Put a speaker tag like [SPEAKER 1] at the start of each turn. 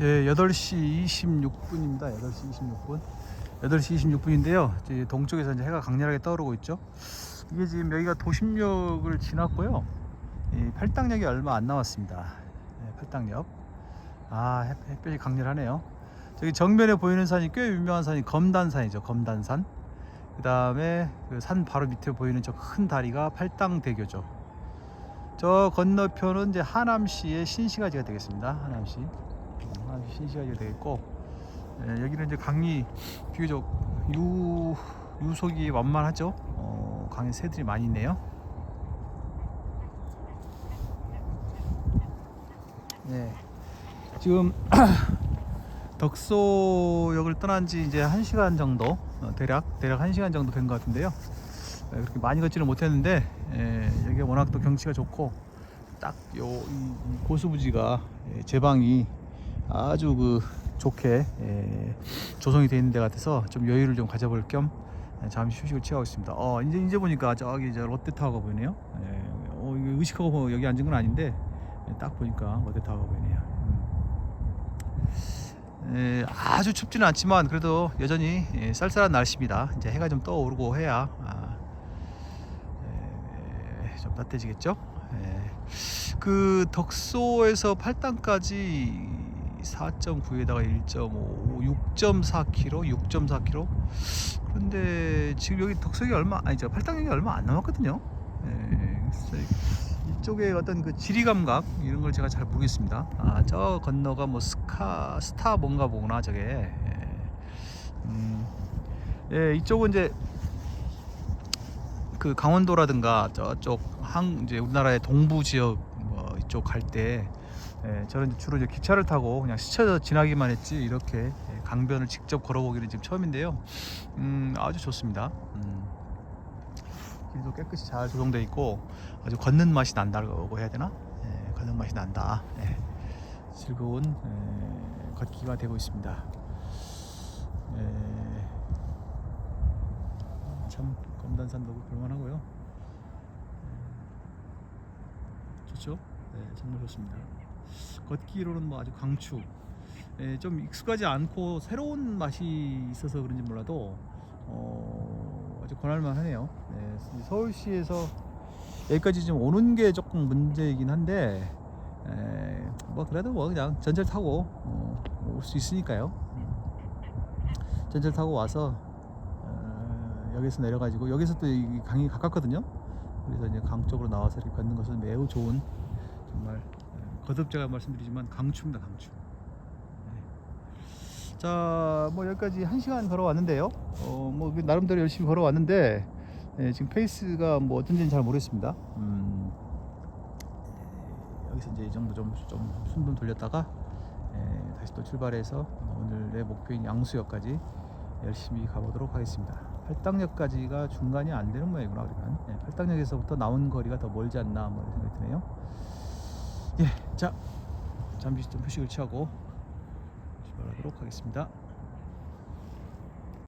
[SPEAKER 1] 예, 8시 26분입니다. 8시 26분. 8시 26분인데요. 이제 동쪽에서 이제 해가 강렬하게 떠오르고 있죠. 이게 지금 여기가 도심역을 지났고요. 이 팔당역이 얼마 안 남았습니다. 예, 팔당역. 아, 햇- 햇볕이 강렬하네요. 저기 정면에 보이는 산이 꽤 유명한 산이 검단산이죠. 검단산. 그 다음에 그 산 바로 밑에 보이는 저 큰 다리가 팔당대교죠. 저 건너편은 이제 하남시의 신시가지가 되겠습니다. 하남시. 하남시 신시가지가 되겠고 예, 여기는 이제 강이 비교적 유 유속이 완만하죠. 어, 강에 새들이 많이 있네요. 네. 지금 덕소역을 떠난 지 이제 1시간 정도 어, 대략 대략 1시간 정도 된 것 같은데요. 예, 그렇게 많이 걷지는 못했는데 예, 여기가 워낙 또 경치가 좋고 딱요이 고수부지가 예, 제방이 아주 그 좋게 예, 조성이 되어 있는 데 같아서 좀 여유를 좀 가져볼 겸 예, 잠시 휴식을 취하고 있습니다. 어 이제 이제 보니까 저기 저 롯데타워가 보이네요. 예, 어 의식하고 뭐 여기 앉은 건 아닌데 예, 딱 보니까 롯데타워가 보이네요. 음. 예, 아주 춥지는 않지만 그래도 여전히 예, 쌀쌀한 날씨입니다. 이제 해가 좀 떠오르고 해야 아, 예, 좀 따뜻해지겠죠. 예. 그 덕소에서 팔당까지 4.9에다가 1.5, 6.4km, 6.4km. 그런데 지금 여기 덕소역이 얼마 아니죠 팔당역이 얼마 안 남았거든요. 예, 이쪽에 어떤 그 지리 감각 이런 걸 제가 잘 모르겠습니다. 아 저 건너가 뭐 스카 스타 뭔가 보구나 저게. 예. 음, 예 이쪽은 이제 그 강원도라든가 저쪽 항 이제 우리나라의 동부 지역 뭐 이쪽 갈때 예, 저는 주로 이제 기차를 타고 그냥 스쳐 지나기만 했지 이렇게 예, 강변을 직접 걸어보기는 지금 처음인데요. 음, 아주 좋습니다. 음, 길도 깨끗이 잘 조성돼 있고 아주 걷는 맛이 난다고 해야 되나? 예, 걷는 맛이 난다. 예, 즐거운 예, 걷기가 되고 있습니다. 예, 참 검단산도 볼만하고요. 예, 좋죠? 네, 정말 좋습니다. 걷기로는 뭐 아주 강추. 예, 좀 익숙하지 않고 새로운 맛이 있어서 그런지 몰라도 어, 아주 권할만 하네요. 네, 서울시에서 여기까지 좀 오는 게 조금 문제이긴 한데 에, 뭐 그래도 뭐 그냥 전철 타고 어, 올수 있으니까요. 음. 전철 타고 와서 어, 여기서 내려가지고 여기서 또이 강이 가깝거든요. 그래서 이제 강 쪽으로 나와서 이렇게 걷는 것은 매우 좋은 정말 에, 거듭 제가 말씀드리지만 강추입니다, 강추. 네. 자, 뭐 여기까지 한 시간 걸어왔는데요. 어, 뭐 나름대로 열심히 걸어왔는데 예, 지금 페이스가 뭐 어떤지는 잘 모르겠습니다. 음, 예, 여기서 이제 이 정도 좀, 좀 순분 돌렸다가 예, 다시 또 출발해서 오늘의 목표인 양수역까지 열심히 가보도록 하겠습니다. 팔당역까지가 중간이 안 되는 모양이구나 그러면 예, 팔당역에서부터 나온 거리가 더 멀지 않나 뭐 이런 생각이 드네요. 예, 자 잠시 좀 휴식을 취하고 출발하도록 하겠습니다.